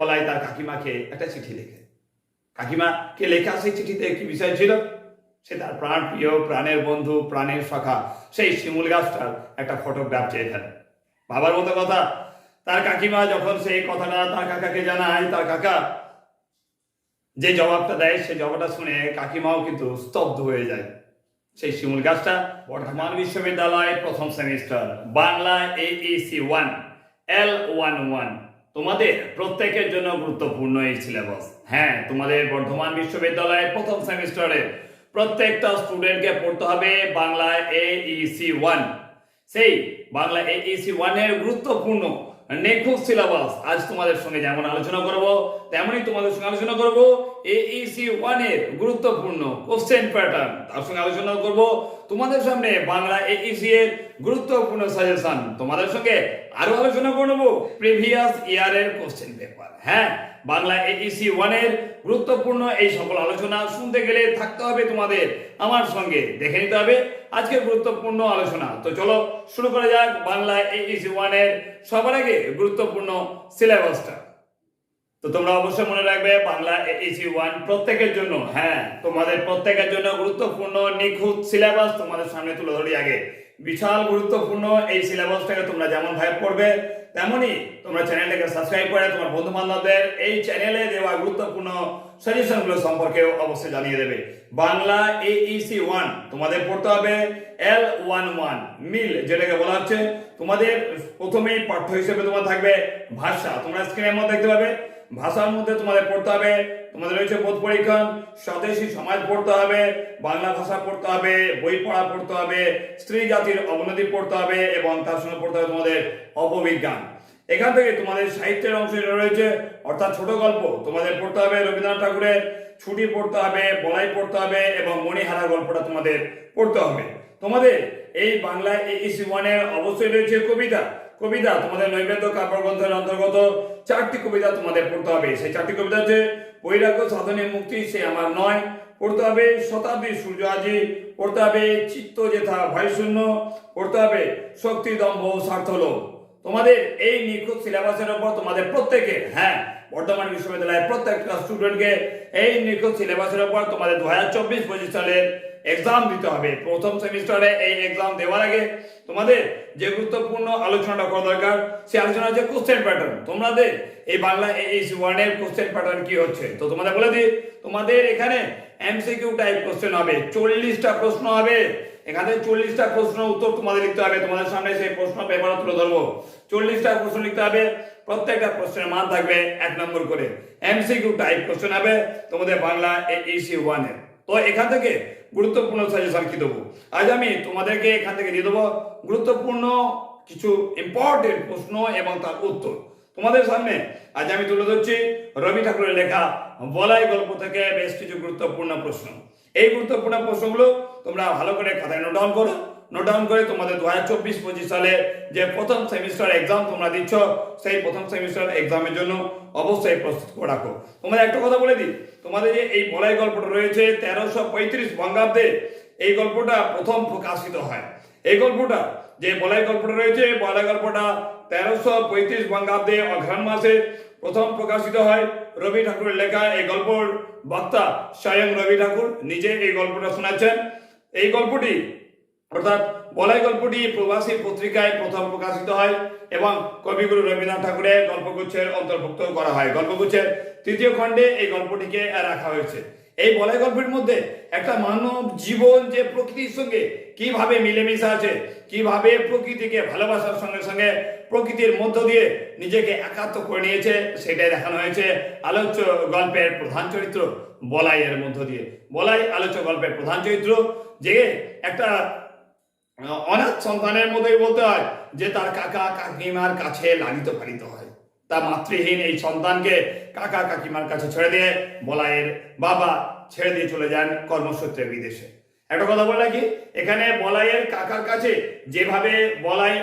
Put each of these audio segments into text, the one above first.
বলাই তার কাকিমাকে একটা চিঠি লেখে। কাকিমা কে লেখা সেই চিঠিতে কি বিষয় ছিল? সে তার প্রাণ প্রিয়, প্রাণের বন্ধু, প্রাণের শাখা, সেই শিমুল গাছটার একটা ফটোগ্রাফ চেয়ে ফেলে। বাবার মতো কথা। তার কাকিমা যখন সেই কথাটা তার কাকাকে জানায়, তার কাকা যে জবাবটা দেয় সেই জবাবটা শুনে কাকিমাও কিন্তু স্তব্ধ হয়ে যায়। সেই শিমুল গাছটা বর্ধমান বিশ্ববিদ্যালয় প্রথম semester, Bangla A EC one L one one তোমাদের প্রত্যেকের জন্য গুরুত্বপূর্ণ এই সিলেবাস হ্যাঁ তোমাদের বর্ধমান বিশ্ববিদ্যালয়ের প্রথম সেমিস্টারে প্রত্যেকটা স্টুডেন্টকে পড়তে হবে বাংলা এইসি ওয়ান সেই বাংলা এইসি ওয়ানের গুরুত্বপূর্ণ নিখুঁত সিলেবাস, আজ তোমাদের সঙ্গে যেমন আলোচনা করব, তেমনই তোমাদের সঙ্গে আলোচনা করব এইসি ওয়ানের গুরুত্বপূর্ণ কোশ্চেন প্যাটার্ন তার সঙ্গে আলোচনা করব তোমাদের সামনে বাংলা এইসি এর গুরুত্বপূর্ণ সাজেশন তোমাদের সঙ্গে আরও আলোচনা করব প্রিভিয়াস ইয়ারের কোশ্চেন পেপার হ্যাঁ বাংলা এইসি ওয়ানের গুরুত্বপূর্ণ এই সকল আলোচনা শুনতে গেলে থাকতে হবে তোমাদের আমার সঙ্গে। দেখে নিতে হবে আজকের গুরুত্বপূর্ণ আলোচনা। তো চলো শুরু করা যাক বাংলা এইসি ওয়ানের সবার আগে গুরুত্বপূর্ণ সিলেবাসটা। তো তোমরা অবশ্যই মনে রাখবে বাংলা এইচি ওয়ান প্রত্যেকের জন্য হ্যাঁ তোমাদের প্রত্যেকের জন্য গুরুত্বপূর্ণ নিখুঁত সিলেবাস তোমাদের সামনে তুলে ধরি আগে। বিশাল গুরুত্বপূর্ণ এই সিলেবাসটাকে তোমরা যেমন ভাবে পড়বে তেমনই তোমরা চ্যানেলটাকে সাবস্ক্রাইব করে তোমার বন্ধু বান্ধবদের এই চ্যানেলে দেওয়া গুরুত্বপূর্ণ সাজেশনগুলো সম্পর্কে অবশ্যই জানিয়ে দেবে। বাংলা এইসি ওয়ান তোমাদের পড়তে হবে এল ওয়ান ওয়ান মিল, যেটাকে বলা হচ্ছে। তোমাদের প্রথমেই পাঠ্য হিসেবে তোমার থাকবে ভাষা। তোমরা স্ক্রিনের মধ্যে দেখতে পাবে। ভাষার মধ্যে তোমাদের পড়তে হবে, তোমাদের রয়েছে বোধ পরীক্ষণ, স্বদেশী সমাজ পড়তে হবে, বাংলা ভাষা পড়তে হবে, বই পড়া পড়তে হবে, স্ত্রী জাতির অবনতি পড়তে হবে এবং তার সঙ্গে পড়তে হবে তোমাদের অপবিজ্ঞান। এখান থেকে তোমাদের সাহিত্যের অংশ রয়েছে, অর্থাৎ ছোট গল্প, তোমাদের পড়তে হবে রবীন্দ্রনাথ ঠাকুরের, ছুটি পড়তে হবে, বলাই পড়তে হবে এবং মণিহারা গল্পটা তোমাদের পড়তে হবে। তোমাদের এই বাংলা এইসি ওয়ানের অবশ্যই রয়েছে কবিতা কবিতা তোমাদের নৈবেদ্য কাব্যগ্রন্থের অন্তর্গত চারটি কবিতা তোমাদের পড়তে হবে। সেই চারটি কবিতা হচ্ছে, বৈরাগ্য সাধনের মুক্তি সে আমার নয়, পড়তে হবে শতাব্দী সূর্য আজি, পড়তে হবে চিত্ত যেথা ভয় শূন্য পড়তে হবে শক্তি, দম্ভ স্বার্থ লোভ। তোমাদের এই নিখুঁত সিলেবাসের উপর তোমাদের প্রত্যেকে হ্যাঁ বর্ধমান বিশ্ববিদ্যালয়ের প্রত্যেকটা স্টুডেন্টকে এই নিখুঁত সিলেবাসের উপর তোমাদের দু হাজার চব্বিশ পঁচিশ সালের এক্সাম দিতে হবে। প্রথম সেমিস্টারে এই এক্সাম দেওয়ার আগে তোমাদের যে গুরুত্বপূর্ণ আলোচনাটা করা দরকার, সেই আলোচনা হচ্ছে কোশ্চেন প্যাটার্ন তোমাদের এই বাংলা এই ওয়ানের কোশ্চেন প্যাটার্ন কি হচ্ছে? তো তোমাদের বলে দিই, তোমাদের এখানে এমসিকিউ টাইপ কোশ্চেন হবে, চল্লিশটা প্রশ্ন হবে। এখানে চল্লিশটা প্রশ্ন উত্তর তোমাদের লিখতে হবে, তোমাদের সামনে সেই প্রশ্ন পেপার তুলে ধরবো। চল্লিশটা প্রশ্ন লিখতে হবে, প্রত্যেকটা প্রশ্নের মান থাকবে এক নম্বর করে। এমসিকিউ টাইপ কোশ্চেন হবে তোমাদের বাংলা এইসি ওয়ানের তো এখান থেকে গুরুত্বপূর্ণ সাজেশন কি দেবো। আজ আমি তোমাদেরকে এখান থেকে দিয়ে দেবো গুরুত্বপূর্ণ কিছু ইম্পর্টেন্ট প্রশ্ন এবং তার উত্তর। তোমাদের সামনে আজ আমি তুলে ধরছি রবি ঠাকুরের লেখা বলাই গল্প থেকে বেশ কিছু গুরুত্বপূর্ণ প্রশ্ন। এই গুরুত্বপূর্ণ প্রশ্নগুলো তোমরা ভালো করে খাতায় নোট ডাউন করো। নোট ডাউন করে তোমাদের দু হাজার চব্বিশ, পঁচিশ সালে যে প্রথম সেমিস্টার এক্সাম তোমরা দিচ্ছ, সেই প্রথম সেমিস্টার এক্সামের জন্য অবশ্যই প্রস্তুত করে রাখো। তোমাদের একটা কথা বলে দিই, তোমাদের যে এই বলাই গল্পটা রয়েছে তেরোশো পঁয়ত্রিশ বঙ্গাব্দে, এই গল্পটা প্রথম প্রকাশিত হয়। এই গল্পটা, যে বলাই গল্পটা রয়েছে বলাই গল্পটা তেরোশো পঁয়ত্রিশ বঙ্গাব্দে অঘ্রাণ মাসে প্রথম প্রকাশিত হয়। রবি ঠাকুরের লেখা এই গল্পর বক্তা স্বয়ং রবি ঠাকুর নিজে এই গল্পটা শোনাচ্ছেন। এই গল্পটি অর্থাৎ বলাই গল্পটি প্রবাসী পত্রিকায় প্রথম প্রকাশিত হয় এবং কবিগুরু রবীন্দ্রনাথ ঠাকুরের গল্পগুচ্ছের অন্তর্ভুক্ত করা হয়। গল্পগুচ্ছের তৃতীয় খণ্ডে এই গল্পটিকে রাখা হয়েছে। এই বলাই গল্পের মধ্যে একটা মানব জীবন যে প্রকৃতির সঙ্গে কীভাবে মিলেমিশে আছে, কীভাবে প্রকৃতিকে ভালোবাসার সঙ্গে সঙ্গে প্রকৃতির মধ্য দিয়ে নিজেকে একাত্ম করে নিয়েছে, সেটাই দেখানো হয়েছে আলোচ্য গল্পের প্রধান চরিত্র বলাইয়ের মধ্য দিয়ে। বলাই আলোচ্য গল্পের প্রধান চরিত্র যে একটা অনাথ সন্তানের মতোই বলতে হয় যে তার কাকা, কাকিমার কাছে লালিত পালিত হয়। তা মাতৃহীন এই সন্তানকে কাকা, কাকিমার কাছে ছেড়ে দিয়ে বলাইয়ের বাবা ছেড়ে দিয়ে চলে যান কর্মসূত্রে বিদেশে। একটা কথা বলে কি এখানে বলাইয়ের কাকার কাছে যেভাবে বলাই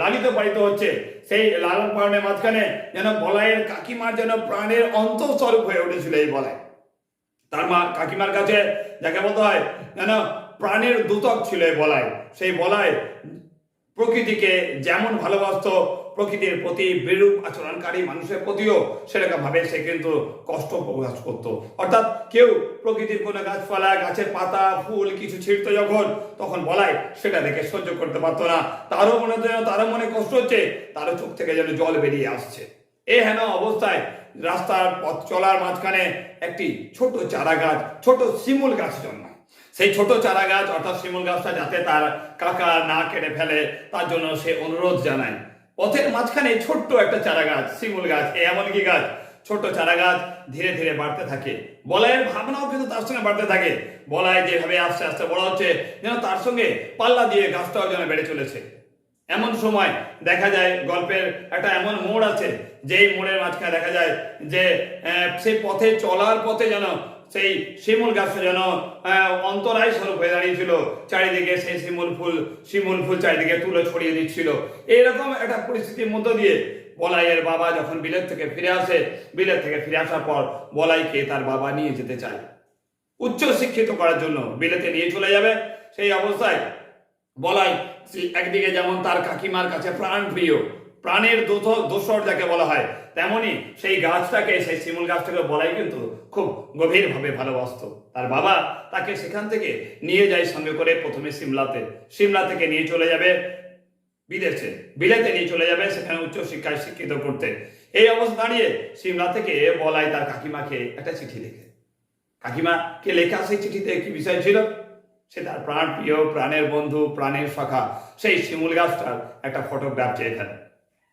লালিত পালিত হচ্ছে, সেই লালন পালনের মাঝখানে যেন বলাইয়ের কাকিমার যেন প্রাণের অন্তঃস্বরূপ হয়ে উঠেছিল এই বলাই। তার মা কাকিমার কাছে যাকে বলতে হয়, যেন প্রাণের দূতক ছিল এই বলাই। সেই বলায় প্রকৃতিকে যেমন ভালোবাসতো, প্রকৃতির প্রতি বিরূপ আচরণকারী মানুষের প্রতিও সেরকম ভাবে সে কিন্তু কষ্ট প্রকাশ করতো। অর্থাৎ কেউ প্রকৃতির কোনো গাছপালা, গাছের পাতা, ফুল কিছু ছিঁড়তো যখন, তখন বলায় সেটা দেখে সহ্য করতে পারতো না। তারও মনে যেন, তারও মনে কষ্ট হচ্ছে, তারও চোখ থেকে যেন জল বেরিয়ে আসছে। এ হেন অবস্থায় রাস্তার পথ চলার মাঝখানে একটি ছোট চারা গাছ ছোট শিমুল গাছ জন্মায়। সেই ছোট চারা গাছ, অর্থাৎ শিমুল গাছটা যাতে তার কাকা না কেটে ফেলে, তার জন্য সে অনুরোধ জানায়। পথের মাঝখানে ছোট্ট একটা চারা গাছ, শিমুল গাছ, এ এমন কি গাছ? ছোট চারা গাছ ধীরে ধীরে বাড়তে থাকে। বলয়ের ভাবনাও কিন্তু তার সঙ্গে বাড়তে থাকে। বলায় যেভাবে আস্তে আস্তে বড় হচ্ছে, যেন তার সঙ্গে পাল্লা দিয়ে গাছটাও যেন বেড়ে চলেছে। এমন সময় দেখা যায়, গল্পের একটা এমন মোড় আছে, যেই মোড়ের মাঝখানে দেখা যায় যে সেই পথে চলার পথে যেন সেই শিমুল গাছটা যেন অন্তরায় স্বরূপ হয়ে দাঁড়িয়েছিল। চারিদিকে সেই শিমুল ফুল শিমুল ফুল চারিদিকে তুলে ছড়িয়ে দিচ্ছিল। এইরকম একটা পরিস্থিতির মধ্য দিয়ে বলাইয়ের বাবা যখন বিলেত থেকে ফিরে আসে, বিলেত থেকে ফিরে আসার পর বলাইকে তার বাবা নিয়ে যেতে চায়। উচ্চ শিক্ষিত করার জন্য বিলেতে নিয়ে চলে যাবে। সেই অবস্থায় বলাই, একদিকে যেমন তার কাকিমার কাছে প্রাণ প্রিয় প্রাণের দোসর যাকে বলা হয়, তেমনি সেই গাছটাকে, সেই শিমুল গাছটাকে বলাই কিন্তু খুব গভীরভাবে ভালোবাসতো। তার বাবা তাকে সেখান থেকে নিয়ে যায় সঙ্গে করে প্রথমে সিমলাতে। সিমলা থেকে নিয়ে চলে যাবে বিদেশে। বিলেতে নিয়ে চলে যাবে, সেখানে উচ্চ শিক্ষায় শিক্ষিত করতে। এই অবস্থা দাঁড়িয়ে সিমলা থেকে বলাই তার কাকিমাকে একটা চিঠি লিখে। কাকিমা, কে লেখা সেই চিঠিতে কি বিষয় ছিল? সে তার প্রাণ প্রিয় প্রাণের বন্ধু, প্রাণের শাখা, সেই শিমুল গাছটার একটা ফটোগ্রাফ চেয়ে ফেলে।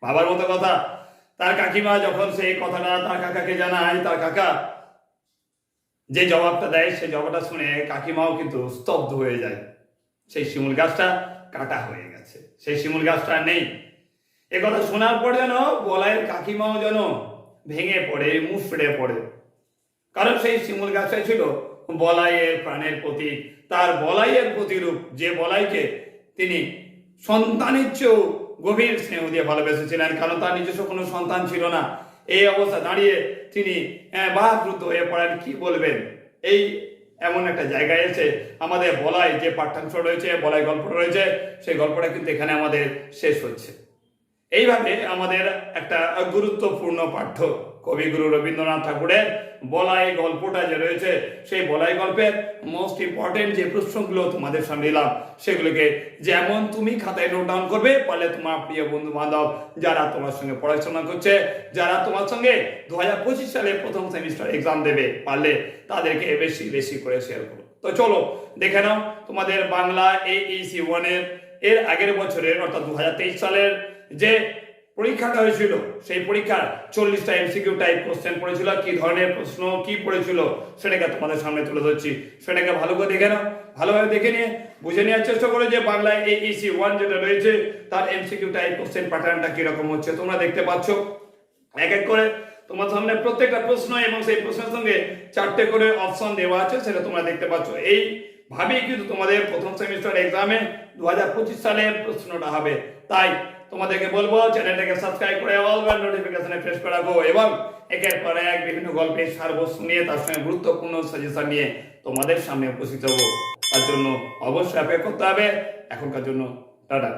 বাবার মতো কথা। তার কাকিমা যখন সেই কথাটা তার কাকাকে জানায়, তার কাকা যে জবাবটা দেয় সেই জবাবটা শুনে কাকিমাও কিন্তু স্তব্ধ হয়ে যায়। সেই শিমুল গাছটা কাটা হয়ে গেছে। সেই শিমুল গাছটা নেই। এ কথা শোনার পর যেন বলাইয়ের কাকিমাও যেন ভেঙে পড়ে মুফড়ে পড়ে। কারণ সেই শিমুল গাছটা ছিল বলাইয়ের প্রাণের প্রতীক। তার বলাইয়ের প্রতিরূপ, যে বলাইকে তিনি সন্তানের চেয়েও গভীর স্নেহ দিয়ে ভালোবেসেছিলেন কারণ তার নিজস্ব কোনো সন্তান ছিল না। এই অবস্থা দাঁড়িয়ে তিনি আহ, বাহাদ্রুত হয়ে পড়েন কি বলবেন? এই এমন একটা জায়গায় এসে আমাদের বলাই যে পাঠ্যাংশ রয়েছে বলাই গল্প রয়েছে সেই গল্পটা কিন্তু এখানে আমাদের শেষ হচ্ছে। এইভাবে আমাদের একটা গুরুত্বপূর্ণ পাঠ্য কবিগুরু রবীন্দ্রনাথ ঠাকুরের বলাই গল্পটা যে রয়েছে, সেই বলাই গল্পের মোস্ট ইম্পর্টেন্ট যে প্রশ্নগুলো তোমাদের সামনে এলাম, সেগুলোকে যেমন তুমি খাতায় নোট ডাউন করবে, পারলে তোমার প্রিয় বন্ধু বান্ধব যারা তোমার সঙ্গে পড়াশোনা করছে, যারা তোমার সঙ্গে দু হাজার পঁচিশ সালে প্রথম সেমিস্টার এক্সাম দেবে, পারলে তাদেরকে বেশি বেশি করে শেয়ার করো। তো চলো, দেখে নাও তোমাদের বাংলা এ এইসি ওয়ানের এর আগের বছরের, অর্থাৎ দু হাজার তেইশ সালের যে পরীক্ষাটা হয়েছিল। সেই পরীক্ষার চল্লিশটা এমসিকিউ টাইপ কোশ্চেন পড়েছিল। কি ধরনের প্রশ্ন, কি পড়েছিল, সেটাকে তোমাদের সামনে তুলে ধরছি। সেটাকে ভালো করে দেখে নাও। ভালোভাবে দেখে নিয়ে, বুঝে নেওয়ার চেষ্টা করো যে বাংলায় এই ইসি ওয়ান যেটা রয়েছে, তার এমসিকিউ টাইপ কোশ্চেন প্যাটার্নটা কীরকম হচ্ছে। তোমরা দেখতে পাচ্ছ, এক এক করে তোমার সামনে প্রত্যেকটা প্রশ্ন এবং সেই প্রশ্নের সঙ্গে চারটে করে অপশন দেওয়া আছে, সেটা তোমরা দেখতে পাচ্ছ। এই ভাবেই কিন্তু তোমাদের প্রথম সেমিস্টার এক্সামে দু হাজার পঁচিশ সালে প্রশ্নটা হবে। তাই তোমাদেরকে বলব, চ্যানেলটাকে সাবস্ক্রাইব করে অল বেল নোটিফিকেশনে প্রেস করে রাখো এবং একের পর এক বিভিন্ন গল্পের সারবস্তু নিয়ে, তার সঙ্গে গুরুত্বপূর্ণ সাজেশন নিয়ে তোমাদের সামনে উপস্থিত হব। তার জন্য অবশ্যই অপেক্ষা করতে হবে। এখনকার জন্য টাটা।